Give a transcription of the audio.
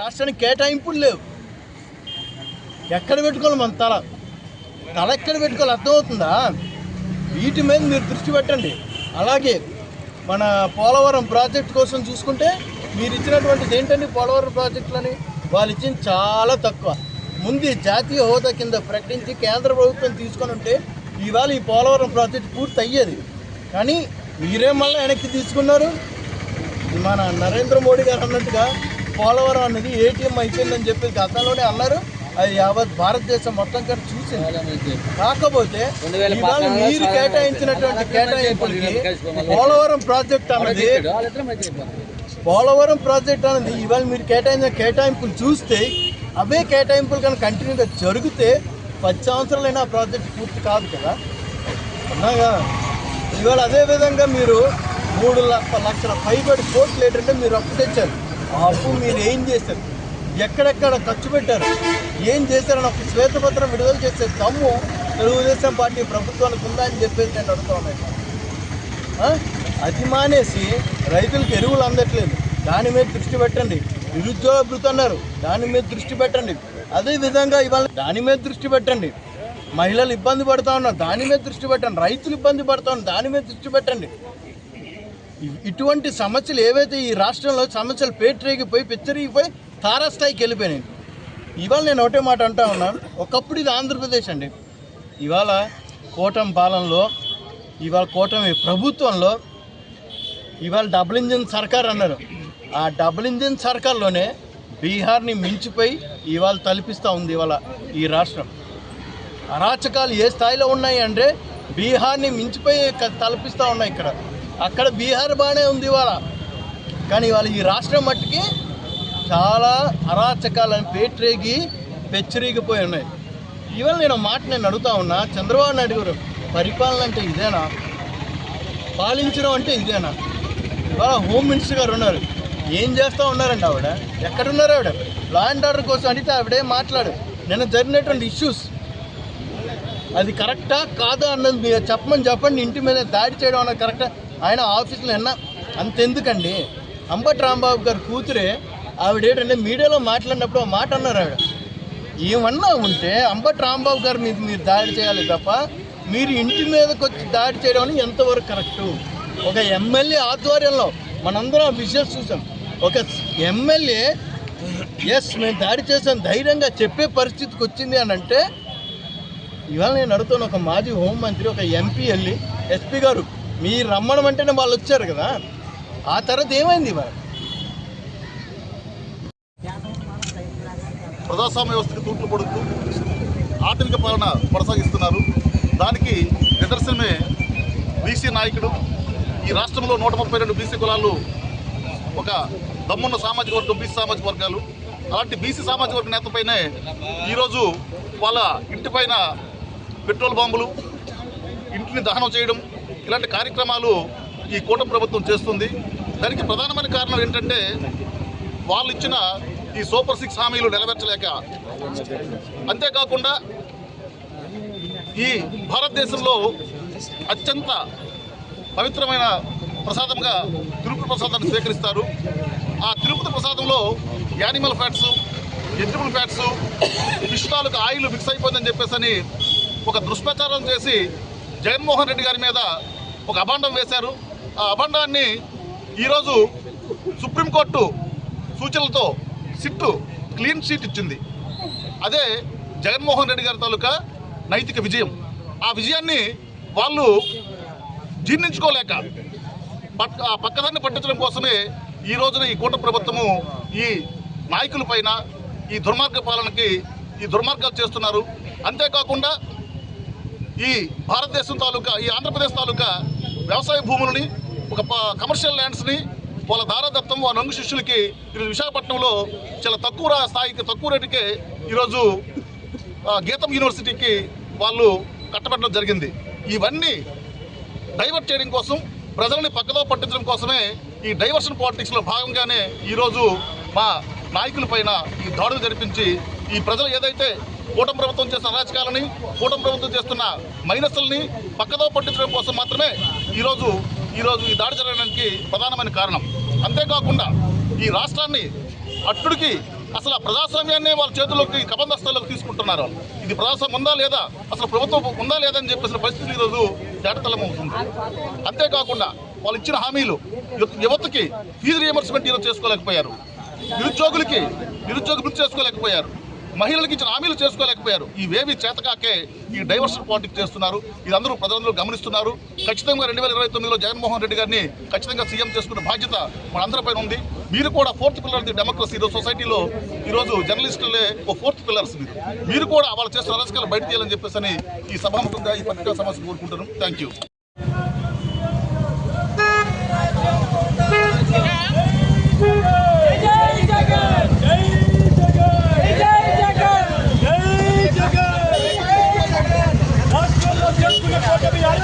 రాష్ట్రానికి కేటాయింపులు లేవు. ఎక్కడ పెట్టుకోవాలి మన తల? తల ఎక్కడ పెట్టుకోవాలి? అర్థమవుతుందా? వీటి మీద మీరు దృష్టి పెట్టండి. అలాగే మన పోలవరం ప్రాజెక్ట్ కోసం చూసుకుంటే మీరు ఇచ్చినటువంటిది ఏంటండి పోలవరం ప్రాజెక్టులని? వాళ్ళు ఇచ్చింది చాలా తక్కువ. ముందు జాతీయ హోదా కింద ప్రకటించి కేంద్ర ప్రభుత్వం తీసుకొని ఉంటే ఇవాళ ఈ పోలవరం ప్రాజెక్ట్ పూర్తి అయ్యేది. కానీ మీరే మళ్ళీ వెనక్కి తీసుకున్నారు. మన నరేంద్ర మోడీ గారు అన్నట్టుగా పోలవరం అనేది ఏటీఎం అయిపోయిందని చెప్పి గతంలోనే అన్నారు. అది యావత్ భారతదేశం మొత్తం కూడా చూసింది. కాకపోతే ఇవాళ మీరు కేటాయించినటువంటి కేటాయింపులకి పోలవరం ప్రాజెక్ట్ అన్నది పోలవరం ప్రాజెక్ట్ అనేది ఇవాళ మీరు కేటాయించిన కేటాయింపులు చూస్తే అవే కేటాయింపులు కనుక కంటిన్యూగా జరిగితే పది సంవత్సరాలైనా ఆ ప్రాజెక్ట్ పూర్తి కాదు కదా. అన్నాగా? ఇవాళ అదే విధంగా మీరు మూడు లక్ష లక్షల పైబడి కోట్లు ఏంటంటే మీరు అప్పు తెచ్చారు. ఆ అప్పు మీరు ఏం చేశారు? ఎక్కడెక్కడ ఖర్చు పెట్టారు? ఏం చేశారని ఒక శ్వేతపత్రం విడుదల చేసే దమ్ము తెలుగుదేశం పార్టీ ప్రభుత్వానికి ఉందా అని చెప్పేసి నేను అడుగుతున్నాను అది మానేసి రైతులకు ఎరువులు అందట్లేదు. దాని మీద దృష్టి పెట్టండి. నిరుద్యోగ భృతి అన్నారు. దాని మీద దృష్టి పెట్టండి. అదే విధంగా ఇవాళ దాని మీద దృష్టి పెట్టండి. మహిళలు ఇబ్బంది పడుతూ ఉన్నారు. దాని మీద దృష్టి పెట్టండి. రైతులు ఇబ్బంది పడుతూ ఉన్నారు. దాని మీద దృష్టి పెట్టండి. ఇటువంటి సమస్యలు ఏవైతే ఈ రాష్ట్రంలో సమస్యలు పేటరేగిపోయి పిచ్చరిగిపోయి తారాస్థాయికి వెళ్ళిపోయినాయి. ఇవాళ నేను ఒకటే మాట అంటా ఉన్నాను ఒకప్పుడు ఇది ఆంధ్రప్రదేశ్ అండి. ఇవాళ కూటమి పాలనలో ఇవాళ కూటమి ప్రభుత్వంలో ఇవాళ డబుల్ ఇంజిన్ సర్కార్ అన్నారు. ఆ డబుల్ ఇంజిన్ సర్కార్లోనే బీహార్ని మించిపోయి ఇవాళ తలపిస్తూ ఉంది ఇవాళ ఈ రాష్ట్రం. అరాచకాలు ఏ స్థాయిలో ఉన్నాయి అంటే బీహార్ని మించిపోయి తలపిస్తూ ఉన్నాయి ఇక్కడ. అక్కడ బీహార్ బాగానే ఉంది ఇవాళ. కానీ ఇవాళ ఈ రాష్ట్రం మట్టుకి చాలా అరాచకాలను పేట్రేగి పెచ్చరిగిపోయి ఉన్నాయి. ఇవాళ నేను మాట నేను అడుగుతా ఉన్నా చంద్రబాబు నాయుడు గారు పరిపాలన అంటే ఇదేనా? పాలించడం అంటే ఇదేనా? ఇవాళ హోమ్ మినిస్టర్ గారు ఉన్నారు. ఏం చేస్తూ ఉన్నారండి ఆవిడ? ఎక్కడున్నారు ఆవిడ? లా అండ్ ఆర్డర్ కోసం అడిగితే ఆవిడే మాట్లాడు. నిన్న జరిగినటువంటి ఇష్యూస్ అది కరెక్టా కాదా అన్నది మీరు చెప్పమని చెప్పండి. ఇంటి మీద దాడి చేయడం అన్నది కరెక్టా ఆయన ఆఫీస్లో ఎన్న అంతెందుకండి. అంబటి రాంబాబు గారి కూతురే ఆవిడ ఏంటంటే మీడియాలో మాట్లాడినప్పుడు ఒక మాట అన్నారు ఆవిడ. ఏమన్నా ఉంటే అంబటి రాంబాబు గారి మీద మీరు దాడి చేయాలి తప్ప మీరు ఇంటి మీదకి వచ్చి దాడి చేయడం అని ఎంతవరకు కరెక్టు? ఒక ఎమ్మెల్యే ఆధ్వర్యంలో మనందరం ఆ విషయాలు చూసాం. ఒక ఎమ్మెల్యే ఎస్ మేము దాడి చేసాం ధైర్యంగా చెప్పే పరిస్థితికి వచ్చింది అని అంటే ఇవాళ నేను అడుగుతాను ఒక మాజీ హోంమంత్రి ఒక ఎంపీ వెళ్ళి ఎస్పీ గారు మీరు రమ్మడం అంటేనే వాళ్ళు వచ్చారు కదా. ఆ తర్వాత ఏమైంది మరి? ప్రజాస్వామ్య వ్యవస్థకు తూట్లు పడుతూ ఆధునిక పాలన కొనసాగిస్తున్నారు. దానికి నిదర్శనమే బీసీ నాయకుడు. ఈ రాష్ట్రంలో నూట ముప్పై రెండు బీసీ కులాలు ఒక దమ్మున్న సామాజిక వర్గం బీసీ సామాజిక వర్గాలు. అలాంటి బీసీ సామాజిక వర్గ నేతపైనే ఈరోజు వాళ్ళ ఇంటిపైన పెట్రోల్ బాంబులు ఇంటిని దహనం చేయడం ఇలాంటి కార్యక్రమాలు ఈ కూటమి ప్రభుత్వం చేస్తుంది. దానికి ప్రధానమైన కారణం ఏంటంటే వాళ్ళు ఇచ్చిన ఈ సూపర్ సిక్స్ హామీలు నెరవేర్చలేక. అంతేకాకుండా ఈ భారతదేశంలో అత్యంత పవిత్రమైన ప్రసాదంగా తిరుపతి ప్రసాదాన్ని స్వీకరిస్తారు. ఆ తిరుపతి ప్రసాదంలో animal fats vegetable fats fish తాలూకు ఆయిల్ మిక్స్ అయిపోయిందని చెప్పేసి ఒక దుష్ప్రచారం చేసి జగన్మోహన్ రెడ్డి గారి మీద ఒక అభాండం వేశారు. ఆ అభాండాన్ని ఈరోజు సుప్రీంకోర్టు సూచనలతో సిట్టు క్లీన్ షీట్ ఇచ్చింది. అదే జగన్మోహన్ రెడ్డి గారి తాలూకా నైతిక విజయం. ఆ విజయాన్ని వాళ్ళు జీర్ణించుకోలేక ఆ పక్కదాన్ని పట్టించడం కోసమే ఈ రోజున ఈ కూట ప్రభుత్వము ఈ నాయకుల పైన ఈ దుర్మార్గ పాలనకి ఈ దుర్మార్గాలు చేస్తున్నారు. అంతేకాకుండా ఈ భారతదేశం తాలూకా ఈ ఆంధ్రప్రదేశ్ తాలూకా వ్యవసాయ భూములని ఒక ప- కమర్షియల్ ల్యాండ్స్ని వాళ్ళ దారాదత్తం వాళ్ళ నంగు శిష్యులకి ఈరోజు విశాఖపట్నంలో చాలా తక్కువ స్థాయికి తక్కువ రేటుకే ఈరోజు గీతం యూనివర్సిటీకి వాళ్ళు కట్టబెట్టడం జరిగింది. ఇవన్నీ డైవర్ట్ చేయడం కోసం ప్రజల్ని పక్కదో పట్టించడం కోసమే ఈ డైవర్షన్ పాలిటిక్స్లో భాగంగానే ఈరోజు మా నాయకుల పైన ఈ దాడులు జరిపించి ఈ ప్రజలు ఏదైతే కూటమి ప్రభుత్వం చేస్తున్న అరాచకాలని కూటమి ప్రభుత్వం చేస్తున్న మైనస్లని పక్కదో పట్టించడం కోసం మాత్రమే ఈరోజు ఈరోజు ఈ దాడి జరగడానికి ప్రధానమైన కారణం. అంతేకాకుండా ఈ రాష్ట్రాన్ని అట్టుడికి అసలు ఆ ప్రజాస్వామ్యాన్ని వాళ్ళ చేతుల్లోకి కబంధస్థాల్లోకి తీసుకుంటున్నారు ఇది ప్రజాస్వామ్యం ఉందా లేదా అసలు ప్రభుత్వం ఉందా లేదా అని చెప్పేసిన పరిస్థితి ఈరోజు తేటతలం అవుతుంది అంతేకాకుండా వాళ్ళు ఇచ్చిన హామీలు యువతకి ఫీజు రియంబర్స్మెంట్ ఈరోజు చేసుకోలేకపోయారు. నిరుద్యోగులకి నిరుద్యోగ వృత్తి చేసుకోలేకపోయారు. మహిళలకు ఇచ్చిన హామీలు చేసుకోలేకపోయారు. ఇవేవి చేతకాకే ఈ డైవర్షన్ పాలిటిక్స్ చేస్తున్నారు. ఇది అందరూ ప్రజలందరూ గమనిస్తున్నారు. ఖచ్చితంగా రెండు వేల ఇరవై తొమ్మిదిలో జగన్మోహన్ రెడ్డి గారిని ఖచ్చితంగా సీఎం చేసుకునే బాధ్యత మనందరిపైన ఉంది. మీరు కూడా ఫోర్త్ పిల్లర్ ది డెమోక్రసీ ఈరోజు సొసైటీలో ఈరోజు జర్నలిస్టులే ఓ ఫోర్త్ పిల్లర్స్ మీరు. మీరు కూడా వాళ్ళు చేస్తున్న అరస్కాలు బయట తీయాలని చెప్పేసి ఈ సభాముఖంగా ఈ పత్రికా సమస్య కోరుకుంటున్నాను. Thank you